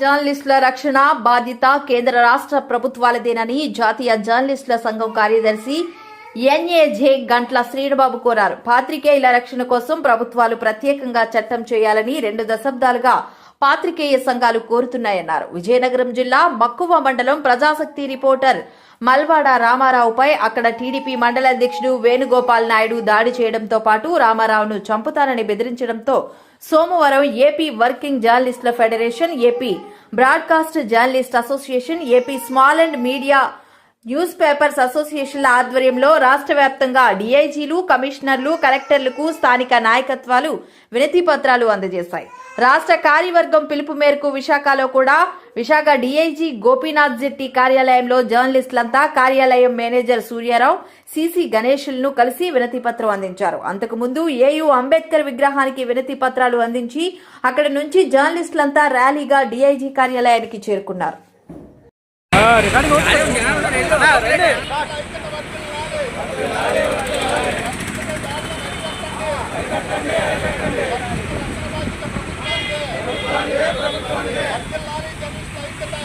జర్నలిస్టుల రక్షణ బాధ్యత కేంద్ర రాష్ట్ర ప్రభుత్వాలదేనని జాతీయ జర్నలిస్టుల సంఘం కార్యదర్శి ఎన్ఏజే గంట్ల శ్రీనుబాబు కోరారు. పాత్రికేయుల రక్షణ కోసం ప్రభుత్వాలు ప్రత్యేకంగా చట్టం చేయాలని రెండు దశాబ్దాలుగా పాత్రికేయ సంఘాలు కోరుతున్నాయన్నారు. విజయనగరం జిల్లా మక్కువ మండలం ప్రజాశక్తి రిపోర్టర్ మల్వాడ రామారావుపై అక్కడ టీడీపీ మండల అధ్యక్షుడు వేణుగోపాల్ నాయుడు దాడి చేయడంతో పాటు రామారావును చంపుతానని బెదిరించడంతో సోమవారం ఏపీ వర్కింగ్ జర్నలిస్టుల federation AP broadcast journalist association AP small and media newspapers అసోసియేషన్ల ఆధ్వర్యంలో రాష్ట్ర వ్యాప్తంగా డీఐజీలు కమిషనర్లు కలెక్టర్లకు స్థానిక నాయకత్వాలు వినతి పత్రాలు అందజేశాయి. రాష్ట్ర కార్యవర్గం పిలుపు మేరకు విశాఖలో కూడా విశాఖ డీఐజీ గోపీనాథ్ జెట్టి కార్యాలయంలో జర్నలిస్టులంతా కార్యాలయం మేనేజర్ సూర్యారావు సిసి గణేషులను కలిసి వినతి పత్రం అందించారు. అంతకుముందు ఏయూ అంబేద్కర్ విగ్రహానికి వినతి పత్రాలు అందించి అక్కడి నుంచి జర్నలిస్టులంతా ర్యాలీగా డీఐజీ కార్యాలయానికి చేరుకున్నారు.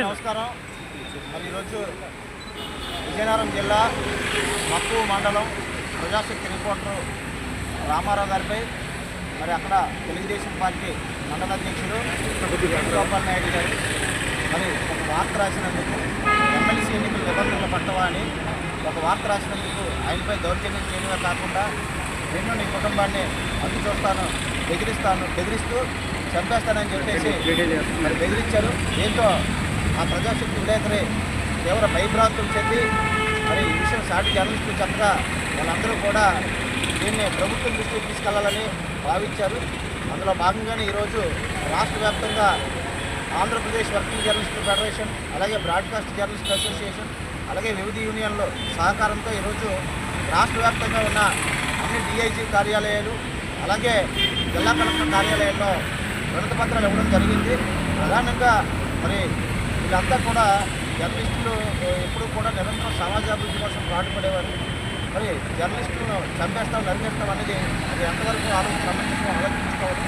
నమస్కారం. మరి ఈరోజు విజయనగరం జిల్లా మక్కు మండలం ప్రజాశక్తి రిపోర్టర్ రామారావు గారిపై మరి అక్కడ తెలుగుదేశం పార్టీ మండల అధ్యక్షుడు వేణుగోపాల్ నాయుడు గారు మరి ఒక వార్త రాసినందుకు ఎమ్మెల్సీ ఎన్నికల నిబంధనలు పట్టవా అని ఒక వార్త రాసినందుకు ఆయనపై దౌర్జన్యం చేయడమే కాకుండా నిన్ను నీ కుటుంబాన్ని అడ్డు చూస్తాను బెదిరిస్తాను బెదిరిస్తూ చంపేస్తానని చెప్పేసి మరి బెదిరించారు. దీంతో ఆ ప్రజాశక్తి విలేకరి తీవ్ర భయభ్రాంతులు చెంది మరి ఈ విషయం సాటి జర్నలిస్టులు చెప్పగా వాళ్ళందరూ కూడా దీన్ని ప్రభుత్వం దృష్టికి తీసుకెళ్ళాలని భావించారు. అందులో భాగంగానే ఈరోజు రాష్ట్ర వ్యాప్తంగా ఆంధ్రప్రదేశ్ వర్కింగ్ జర్నలిస్ట్ ఫెడరేషన్ అలాగే బ్రాడ్కాస్ట్ జర్నలిస్ట్ అసోసియేషన్ అలాగే వివిధ యూనియన్ల సహకారంతో ఈరోజు రాష్ట్ర వ్యాప్తంగా ఉన్న అన్ని డిఐజీ కార్యాలయాలు అలాగే జిల్లా కలెక్టర్ కార్యాలయంలో వినతి పత్రాలు ఇవ్వడం జరిగింది. ప్రధానంగా మరి వీళ్ళంతా కూడా జర్నలిస్టులు ఎప్పుడు కూడా నిరంతరం సమాజాభివృద్ధి కోసం పాటుపడేవారు. మరి జర్నలిస్టులను చంపేస్తాం నరికేస్తాం అనేది అది ఎంతవరకు ఆలోచన సంబంధించిన ఆలోచించుకోవాలి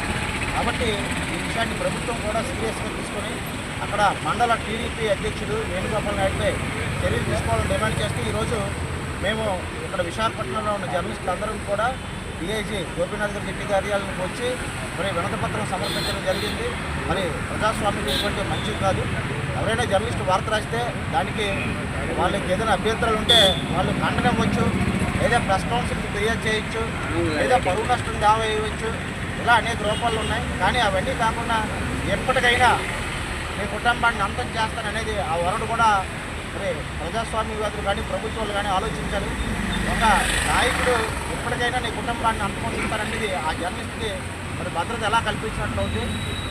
కాబట్టి ఈ విషయాన్ని ప్రభుత్వం కూడా సీరియస్గా తీసుకొని అక్కడ మండల టీడీపీ అధ్యక్షుడు వేణుగోపాల్ నాయుడుపై చర్యలు తీసుకోవాలని డిమాండ్ చేస్తూ ఈరోజు మేము ఇక్కడ విశాఖపట్నంలో ఉన్న జర్నలిస్టులు అందరం కూడా డిఐజీ గోపీనాథ్ గారి జెట్టి కార్యాలయానికి వచ్చి మరి వినతపత్రం సమర్పించడం జరిగింది. మరి ప్రజాస్వామ్యం ఇటువంటి మంచిది కాదు. ఎవరైనా జర్నలిస్ట్ వార్త రాస్తే దానికి వాళ్ళకి ఏదైనా అభ్యంతరాలు ఉంటే వాళ్ళు ఖండనివ్వచ్చు లేదా ప్రెస్ కౌన్సిల్కి ఫిర్యాదు చేయొచ్చు లేదా పరువు నష్టం దావా వేయవచ్చు ఇలా అనేక రూపాలు ఉన్నాయి. కానీ అవన్నీ కాకుండా ఎప్పటికైనా మీ కుటుంబాన్ని అంతం చేస్తాననేది ఆ వరడు కూడా మరి ప్రజాస్వామ్యవాదులు కానీ ప్రభుత్వాలు కానీ ఆలోచించాలి. ఒక నాయకుడు ఎప్పటికైనా నీ కుటుంబాన్ని అంతమొందిస్తారనేది ఆ జర్నలిస్ట్కి మరి భద్రత ఎలా కల్పించినట్లు ఉంది.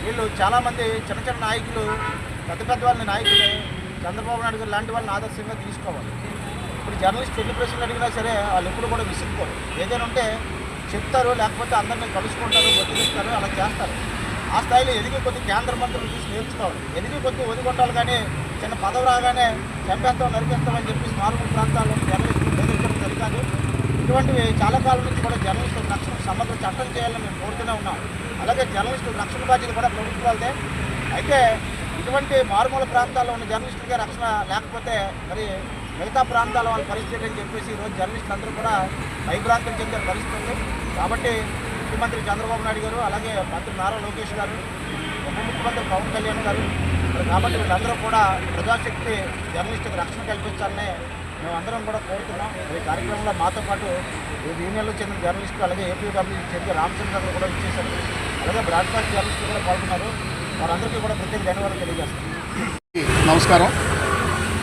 వీళ్ళు చాలామంది చిన్న చిన్న నాయకులు పెద్ద పెద్ద వాళ్ళని నాయకులు చంద్రబాబు నాయుడు గారు లాంటి వాళ్ళని ఆదర్శంగా తీసుకోవాలి. ఇప్పుడు జర్నలిస్ట్ ఎన్ని ప్రశ్నలు అడిగినా సరే వాళ్ళు ఎప్పుడు కూడా విసుక్కోరు ఏదైనా ఉంటే చెప్తారు లేకపోతే అందరినీ కలుసుకుంటారు వదిలిస్తారు అలా చేస్తారు. ఆ స్థాయిలో ఎదిగి కొద్ది కేంద్ర మంత్రులు చూసి నేర్చుకోవాలి. ఎదిగి కొద్ది ఒదిగొట్టాలి కానీ చిన్న పదవి రాగానే చంపేస్తాం నరికేస్తామని చెప్పి మారుమూల ప్రాంతాల్లో జర్నలిస్టులు బెదిరించడం జరుగుతుంది ఇటువంటివి చాలా కాలం నుంచి కూడా జర్నలిస్టుల రక్షణ సమగ్ర చట్టం చేయాలని మేము కోరుతూనే ఉన్నాం. అలాగే జర్నలిస్టుల రక్షణ బాధ్యత కూడా ప్రభుత్వాలదే. అయితే ఇటువంటి మారుమూల ప్రాంతాల్లో ఉన్న జర్నలిస్టులకే రక్షణ లేకపోతే మరి మిగతా ప్రాంతాల వాళ్ళ పరిస్థితి అని చెప్పేసి ఈరోజు జర్నలిస్టులు అందరూ కూడా భయభ్రాంతులు చెందే పరిస్థితి ఉంది. కాబట్టి ముఖ్యమంత్రి చంద్రబాబు నాయుడు గారు అలాగే మంత్రి నారా లోకేష్ గారు ఉప ముఖ్యమంత్రి పవన్ కళ్యాణ్ గారు కాబట్టి వీళ్ళందరూ కూడా ప్రజాశక్తి జర్నలిస్టులకు రక్షణ కల్పించాలనే మేమందరం కూడా కోరుతున్నాం. ఈ కార్యక్రమంలో మాతో పాటు యూనియన్లో చెందిన జర్నలిస్టులు అలాగే ఏపీడబ్ల్యూ చెందిన రామచంద్ర గారు కూడా ఇచ్చేశారు అలాగే బ్రాడ్కాస్ట్ జర్నలిస్టులు కూడా పాల్గొన్నారు. వారందరికీ కూడా ప్రత్యేక ధన్యవాదాలు తెలియజేస్తాం నమస్కారం.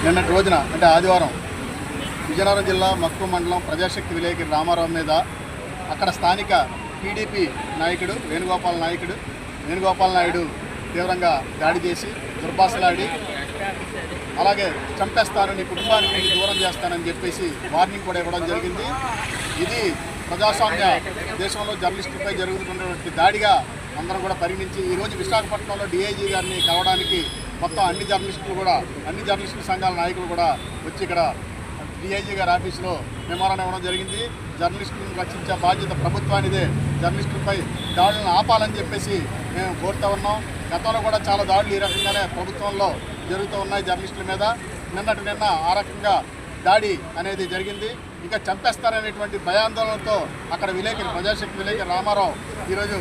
నిన్నటి రోజున అంటే ఆదివారం విజయనగరం జిల్లా మక్కువ మండలం ప్రజాశక్తి విలేకరి రామారావు మీద అక్కడ స్థానిక టీడీపీ నాయకుడు వేణుగోపాల్ నాయకుడు వేణుగోపాల్ నాయుడు తీవ్రంగా దాడి చేసి దుర్భాషలాడి అలాగే చంపేస్తాను నీ కుటుంబానికి నేను దూరం చేస్తానని చెప్పేసి వార్నింగ్ కూడా ఇవ్వడం జరిగింది. ఇది ప్రజాస్వామ్య దేశంలో జర్నలిస్టులపై జరుగుతున్నటువంటి దాడిగా అందరం కూడా పరిగణించి ఈరోజు విశాఖపట్నంలో డిఐజీ గారిని కలవడానికి మొత్తం అన్ని జర్నలిస్టులు కూడా అన్ని జర్నలిస్టు సంఘాల నాయకులు కూడా వచ్చి ఇక్కడ డిఐజీ గారి ఆఫీసులో మెమోరాండం ఇవ్వడం జరిగింది. జర్నలిస్టులను రక్షించే బాధ్యత ప్రభుత్వానిదే. జర్నలిస్టులపై దాడులను ఆపాలని చెప్పేసి మేము కోరుతా ఉన్నాం. గతంలో కూడా చాలా దాడులు ఈ రకంగానే ప్రభుత్వంలో జరుగుతూ ఉన్నాయి జర్నలిస్టుల మీద. నిన్నటి నిన్న ఆ రకంగా దాడి అనేది జరిగింది. ఇంకా చంపేస్తారనేటువంటి భయాందోళనతో అక్కడ విలేకరి ప్రజాశక్తి విలేకరి రామారావు ఈరోజు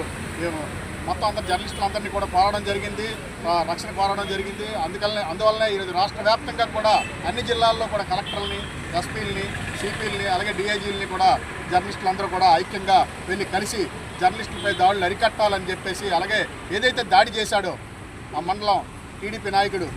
మొత్తం అందరు జర్నలిస్టులందరినీ కూడా కోరడం జరిగింది. రక్షణ కోరడం జరిగింది. అందుకనే అందువల్లనే ఈరోజు రాష్ట్ర వ్యాప్తంగా కూడా అన్ని జిల్లాల్లో కూడా కలెక్టర్లని ఎస్పీలని సిపిల్ని అలాగే డిఐజీలని కూడా జర్నలిస్టులందరూ కూడా ఐక్యంగా వెళ్ళి కలిసి జర్నలిస్టులపై దాడులు అరికట్టాలని చెప్పేసి అలాగే ఏదైతే దాడి చేశాడో ఆ మండలం టీడీపీ నాయకుడు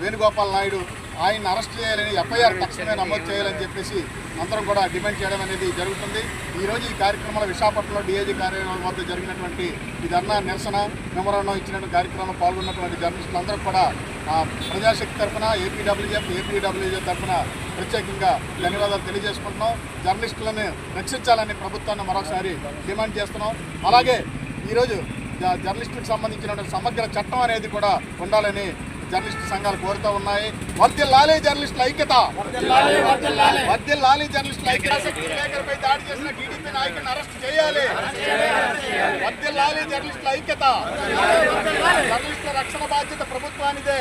వేణుగోపాల్ నాయుడు ఆయన అరెస్ట్ చేయాలని ఎఫ్ఐఆర్ తక్షణమే నమోదు చేయాలని చెప్పేసి అందరం కూడా డిమాండ్ చేయడం అనేది జరుగుతుంది. ఈరోజు ఈ కార్యక్రమంలో విశాఖపట్నంలో డీఐజీ కార్యాలయం వద్ద జరిగినటువంటి ఈ ధర్నా నిరసన మెమోరాండం ఇచ్చినటువంటి కార్యక్రమంలో పాల్గొన్నటువంటి జర్నలిస్టులందరూ కూడా ఆ, ప్రజాశక్తి తరఫున ఏపీడబ్ల్యూఎఫ్ ఏపీడబ్ల్యూఎఫ్ తరఫున ప్రత్యేకంగా ధన్యవాదాలు తెలియజేసుకుంటున్నాం. జర్నలిస్టులను రక్షించాలని ప్రభుత్వాన్ని మరోసారి డిమాండ్ చేస్తున్నాం. అలాగే ఈరోజు జర్నలిస్టులకు సంబంధించినటువంటి సమగ్ర చట్టం అనేది కూడా ఉండాలని జర్నలిస్టు సంఘాలు కోరుతూ ఉన్నాయి. వర్దిల్ లాలీ జర్నలిస్టుల ఐక్యత. వర్దిల్ లాలీ జర్నలిస్టుల ఐక్యత. విలేకరుపై దాడి చేసిన టీడీపీ నాయకుడిని అరెస్ట్ చేయాలి. వర్దిల్ లాలీ జర్నలిస్టుల ఐక్యత. జర్నలిస్టుల రక్షణ బాధ్యత ప్రభుత్వానిదే.